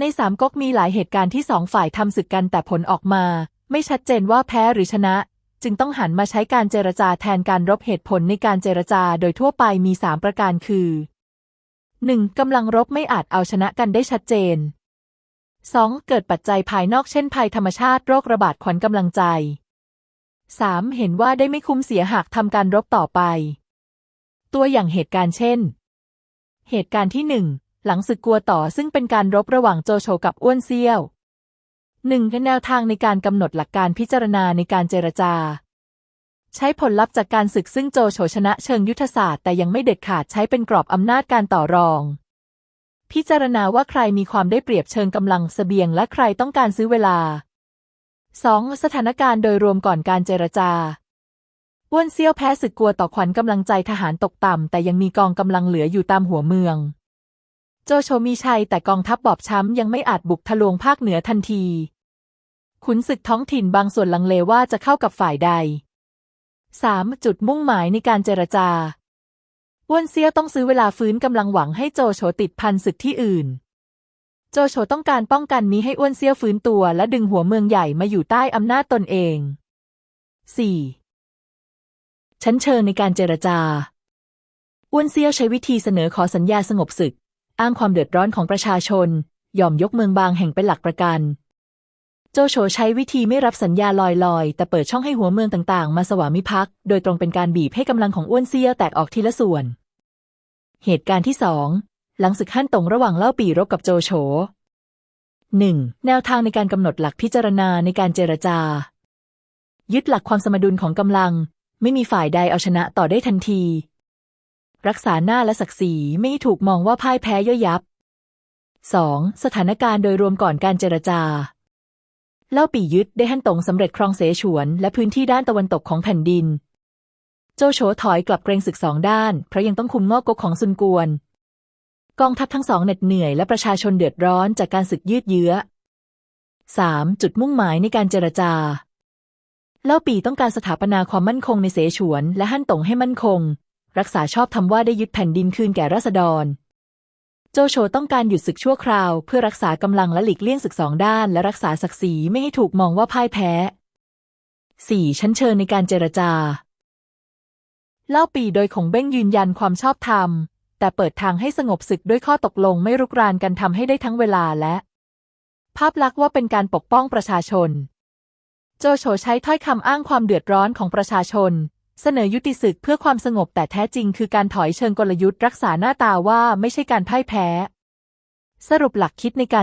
ในสามก๊กมีหลายเหตุการณ์ที่สองฝ่ายทำศึกกันแต่ผลออกมา ไม่ชัดเจนว่าแพ้หรือชนะ จึงต้องหันมาใช้การเจรจาแทนการรบเหตุผลในการเจรจาโดยทั่วไปมีสามประการคือ 1. กำลังรบไม่อาจเอาชนะกันได้ชัดเจน 2. เกิดปัจจัยภายนอกเช่นภัยธรรมชาติโรคระบาดขวัญกำลังใจ 3. เห็นว่าได้ไม่คุ้มเสียหากทำการรบต่อไป ตัวอย่างเหตุการณ์เช่น เหตุการณ์ที่หนึ่ง หลังศึกกัวต่อซึ่งเป็นการรบระหว่างโจโฉกับอ้วนเซี่ยวหนึ่งแนวทางในการกำหนดหลักการพิจารณาในการเจรจา ใช้ผลลัพธ์จากการศึกซึ่งโจโฉชนะเชิงยุทธศาสตร์แต่ยังไม่เด็ดขาดใช้เป็นกรอบอำนาจการต่อรอง พิจารณาว่าใครมีความได้เปรียบเชิงกำลังเสบียงและใครต้องการซื้อเวลา 2. สถานการณ์โดยรวมก่อนการเจรจาอ้วนเซี่ยวแพ้ศึกกัวต่อขวัญกำลังใจทหารตกต่ำแต่ยังมีกองกำลังเหลืออยู่ตามหัวเมือง โจโฉมีชัยแต่กองทัพบอบช้ำยังไม่อาจบุกทะลวงภาคเหนือทันที ขุนศึกท้องถิ่นบางส่วนลังเลว่าจะเข้ากับฝ่ายใด 3. จุดมุ่งหมายในการเจรจาอ้วนเซี่ยวต้องซื้อเวลาฟื้นกำลังหวังให้โจโฉติดพันศึกที่อื่น โจโฉต้องการป้องกันนี้ให้อ้วนเซี่ยวฟื้นตัวและดึงหัวเมืองใหญ่มาอยู่ใต้อำนาจตนเอง 4. ชั้นเชิงในการเจรจาอ้วนเซี่ยวใช้วิธีเสนอขอสัญญาสงบศึก อ้างความเดือดร้อนของประชาชน ยอมยกเมืองบางแห่งเป็นหลักประกัน โจโฉใช้วิธีไม่รับสัญญาลอยๆ แต่เปิดช่องให้หัวเมืองต่างๆ มาสวามิภักดิ์โดยตรงเป็นการบีบให้กำลังของอ้วนเซี่ยแตกออกทีละส่วน เหตุการณ์ที่สองหลังศึกขั้นตงระหว่างเล่าปีรบกับโจโฉ 1. แนวทางในการกำหนดหลักพิจารณาในการเจรจา ยึดหลักความสมดุลของกำลัง ไม่มีฝ่ายใดเอาชนะต่อได้ทันที รักษาหน้าและศักดิ์ศรีไม่ถูกมองว่าพ่ายแพ้ย่อยยับ 2. สถานการณ์โดยรวมก่อนการเจรจา เล่าปียึดได้ฮั่นตงสำเร็จครองเสฉวน และพื้นที่ด้านตะวันตกของแผ่นดิน โจโฉถอยกลับเกรงศึกสองด้าน เพราะยังต้องคุมงอกกกของซุนกวน กองทัพทั้งสองเหน็ดเหนื่อยและประชาชนเดือดร้อนจากการศึกยืดเยื้อ 3. จุดมุ่งหมายในการเจรจา เล่าปีต้องการสถาปนาความมั่นคงในเสฉวน และฮั่นตงให้มั่นคง รักษาชอบธรรมว่าได้ยึดแผ่นดินคืนแก่ราษฎร โจโฉต้องการหยุดศึกชั่วคราว เพื่อรักษากำลังและหลีกเลี่ยงศึกสองด้าน และรักษาศักดิ์ศรีไม่ให้ถูกมองว่าพ่ายแพ้ 4. ชั้นเชิญในการเจรจา เล่าปีโดยคงเบ้งยืนยันความชอบธรรม แต่เปิดทางให้สงบศึกด้วยข้อตกลงไม่รุกรานกันทำให้ได้ทั้งเวลาและ ภาพลักษณ์ว่าเป็นการปกป้องประชาชน โจโฉใช้ถ้อยคำอ้างความเดือดร้อนของประชาชน เสนอยุติศึกเพื่อความสงบแต่แท้จริงคือการถอยเชิงกลยุทธ์รักษาหน้าตาว่าไม่ใช่การพ่ายแพ้ สรุปหลักคิดในการ